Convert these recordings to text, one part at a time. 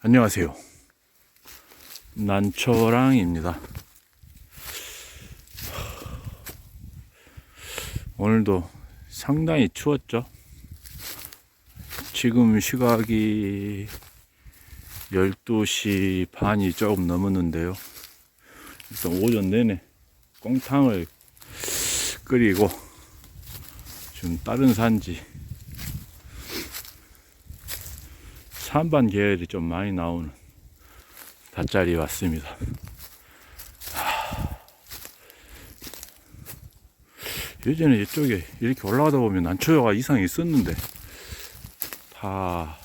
안녕하세요. 난초랑입니다. 오늘도 상당히 추웠죠. 지금 시각이 12시 반이 조금 넘었는데요. 일단 오전 내내 꽁탕을 끓이고 지금 다른 산지 산반 계열이 좀 많이 나오는 닷자리 왔습니다. 하, 예전에 이쪽에 이렇게 올라가다 보면 난초가 이상이 있었는데 다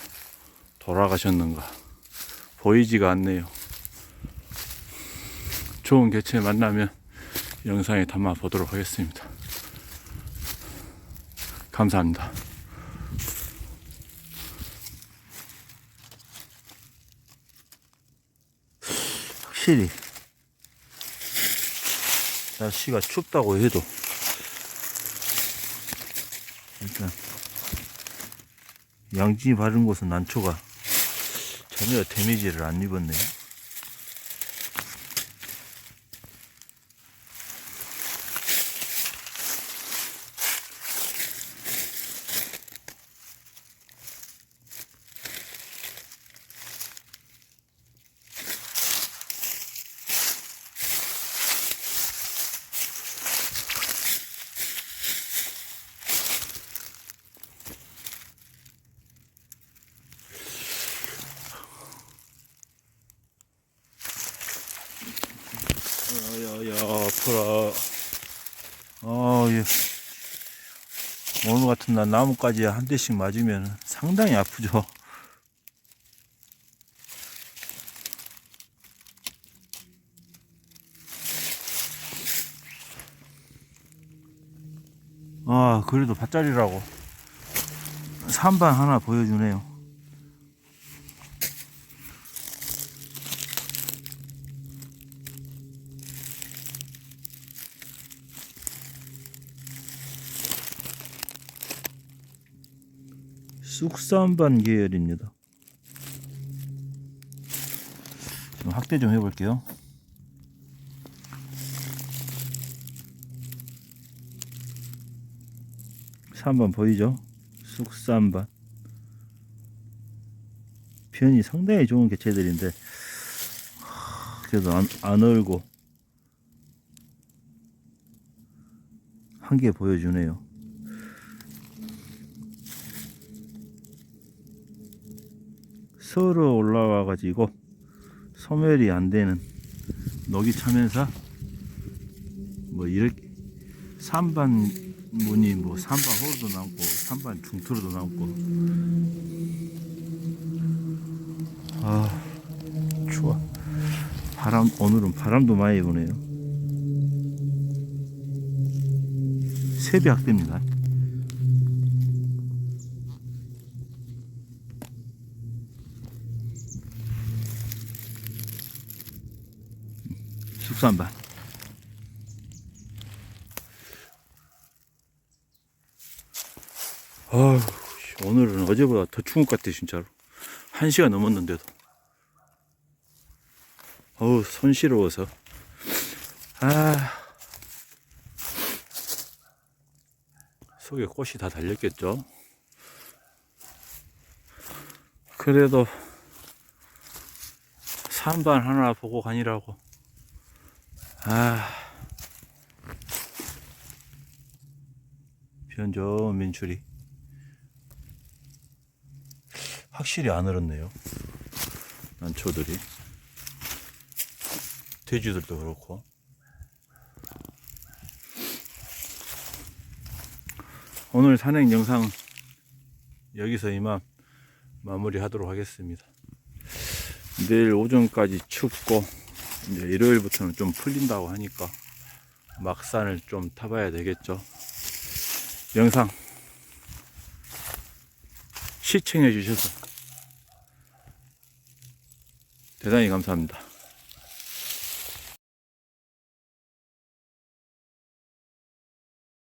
돌아가셨는가 보이지가 않네요. 좋은 개체 만나면 영상에 담아 보도록 하겠습니다. 감사합니다. 확실히 날씨가 춥다고 해도 일단 양지 바른 곳은 난초가 전혀 데미지를 안 입었네요. 야야야 아프라 아 예. 오늘 같은 날 나무까지 한 대씩 맞으면 상당히 아프죠 아 그래도 밭자리라고 산반 하나 보여주네요 쑥산반 계열입니다. 좀 확대 좀 해볼게요. 산반 보이죠? 쑥산반. 편이 상당히 좋은 개체들인데 하, 그래도 안, 안 얼고 한 개 보여주네요. 서로 올라와 가지고 소멸이 안 되는 녹이 차면서 뭐 이렇게 산반 무늬 뭐 산반 호로도 남고 산반 중투로도 남고. 아 추워 바람 오늘은 바람도 많이 부네요. 새벽 됩니다 숙산반. 아휴, 씨, 오늘은 어제보다 더 추운 것 같아, 진짜로. 한 시간 넘었는데도. 어우, 손 시려워서. 아. 속에 꽃이 다 달렸겠죠? 그래도 산반 하나 보고 가니라고. 아. 변조 민출이 확실히 안 얼었네요. 난초들이 돼지들도 그렇고 오늘 산행 영상 여기서 이만 마무리 하도록 하겠습니다. 내일 오전까지 춥고 이제 일요일부터는 좀 풀린다고 하니까 막산을 좀 타봐야 되겠죠. 영상 시청해 주셔서 대단히 감사합니다.